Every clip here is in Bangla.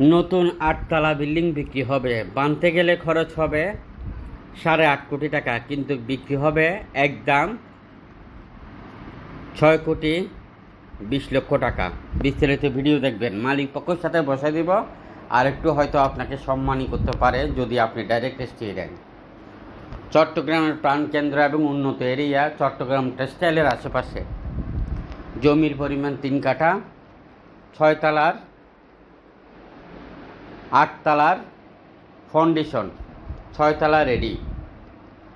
নতুন আটতলা বিল্ডিং বিক্রি হবে। বানতে গেলে খরচ হবে সাড়ে আট কোটি টাকা, কিন্তু বিক্রি হবে একদম ছয় কোটি বিশ লক্ষ টাকা। বিস্তারিত ভিডিও দেখবেন। মালিক পক্ষের সাথে বসাই দিব, আর একটু হয়তো আপনাকে সম্মানই করতে পারে যদি আপনি ডাইরেক্ট এসটিয়ে দেন। চট্টগ্রামের প্রাণকেন্দ্র এবং উন্নত এরিয়া চট্টগ্রাম টেক্সটাইলের আশেপাশে। জমির পরিমাণ তিন কাঠা, ছয় তালার আটতলার ফাউন্ডেশন ছয়তলা রেডি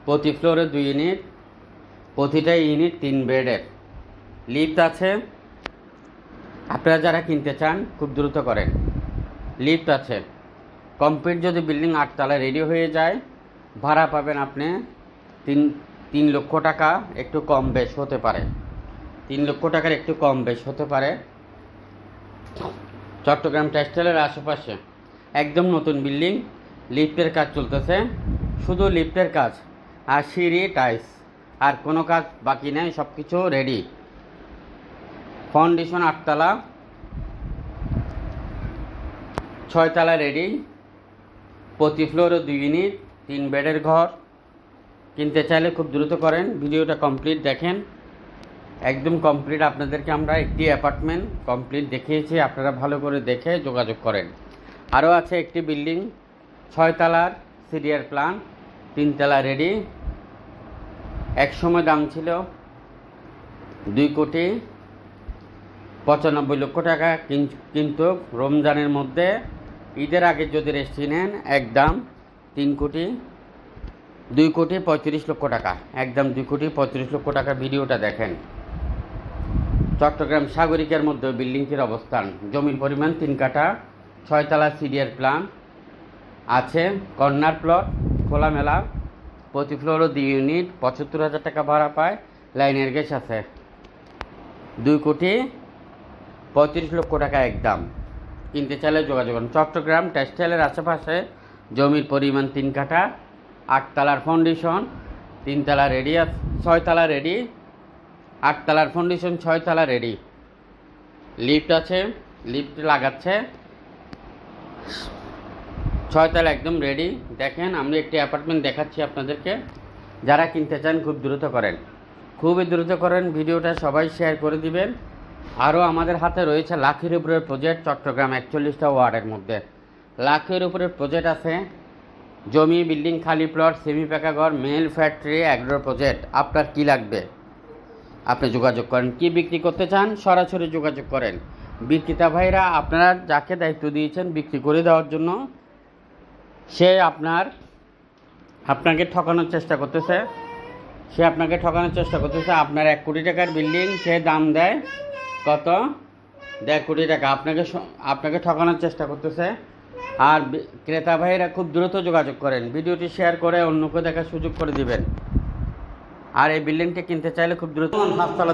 প্রতি ফ্লোরে দুই ইউনিট প্রতিটা ইউনিট তিন বেডের লিফট আছে। আপনারা যারা কিনতে চান, খুব দ্রুত করেন। লিফট আছে। কমপ্লিট যদি বিল্ডিং আটতলা রেডি হয়ে যায়, ভাড়া পাবেন আপনি তিন তিন লক্ষ টাকা, একটু কম বেশ হতে পারে। তিন লক্ষ টাকার একটু কম বেশ হতে পারে। চট্টগ্রাম টেক্সটাইলের আশেপাশে। একদম নতুন বিল্ডিং, লিফটের কাজ চলতেছে। শুধু লিফটের কাজ আর সিঁড়ি, টাইলস। আর কোনো কাজ বাকি নেই সব কিছু রেডি ফাউন্ডেশন আটতলা। ছয়তলা রেডি প্রতি ফ্লোরে দুই ইউনিট তিন বেডের ঘর। কিনতে চাইলে খুব দ্রুত করেন, ভিডিওটা কমপ্লিট দেখেন। একদম কমপ্লিট আপনাদেরকে আমরা একটি অ্যাপার্টমেন্ট কমপ্লিট দেখিয়েছি, আপনারা ভালো করে দেখে যোগাযোগ করেন। আরও আছে একটি বিল্ডিং, ছয়তলার সিরিয়ার প্ল্যান তিনতলা রেডি। এক সময় দাম ছিল দুই কোটি পঁচানব্বই লক্ষ টাকা, কিন- কিন্তু রমজানের মধ্যে ঈদের আগে যদি রেস্ট্রি নেন একদম তিন কোটি, দুই কোটি পঁয়ত্রিশ লক্ষ টাকা। একদম দুই কোটি পঁয়ত্রিশ লক্ষ টাকা ভিডিওটা দেখেন। চট্টগ্রাম সাগরিকার মধ্যে বিল্ডিংটির অবস্থান। জমির পরিমাণ তিন কাঠা ছয়তলা সিডিয়ার প্ল্যান আছে, কর্নার প্লট খোলামেলা। প্রতি ফ্লোরও দুই ইউনিট পঁচাত্তর হাজার টাকা ভাড়া পায়, লাইনের গ্যাস আছে। দুই কোটি পঁয়ত্রিশ লক্ষ টাকা একদম কিনতে চাইলে যোগাযোগ করুন। চট্টগ্রাম টেক্সটাইলের আশেপাশে জমির পরিমাণ তিন কাঠা, আটতলার ফাউন্ডেশন তিনতলা রেডি আছে, ছয়তলা রেডি আটতলার ফাউন্ডেশন ছয়তলা রেডি লিফট আছে লিফট লাগাচ্ছে। ছয়তলা একদম রেডি দেখেন, আমি একটি অ্যাপার্টমেন্ট দেখাচ্ছি আপনাদেরকে। যারা কিনতে চান, খুব দ্রুত করেন। খুবই দ্রুত করেন, ভিডিওটা সবাই শেয়ার করে দিবেন। আরও আমাদের হাতে রয়েছে লাখের উপরের প্রজেক্ট চট্টগ্রাম একচল্লিশটা ওয়ার্ডের মধ্যে। লাখের উপরের প্রজেক্ট আছে। জমি বিল্ডিং খালি প্লট সেমি পাকা ঘর মেল ফ্যাক্টরি অ্যাগ্রো প্রজেক্ট আপনার কি লাগবে? আপনি যোগাযোগ করেন। কি বিক্রি করতে চান, সরাসরি যোগাযোগ করেন। বিক্রেতা ভাইরা, আপনারা যাকে দায়িত্ব দিয়েছেন বিক্রি করে দেওয়ার জন্য, সে আপনার, আপনাকে ঠকানোর চেষ্টা করতেছে। সে আপনাকে ঠকানোর চেষ্টা করতেছে। আপনার এক কোটি টাকার বিল্ডিং, সে দাম দেয় কত? দেড় কোটি টাকা। আপনাকে আপনাকে ঠকানোর চেষ্টা করতেছে। আর ক্রেতা ভাইরা খুব দ্রুত যোগাযোগ করেন। ভিডিওটি শেয়ার করে অন্যকে দেখার সুযোগ করে দিবেন। আর এই বিল্ডিংটি কিনতে চাইলে খুব দ্রুত। পাঁচতলা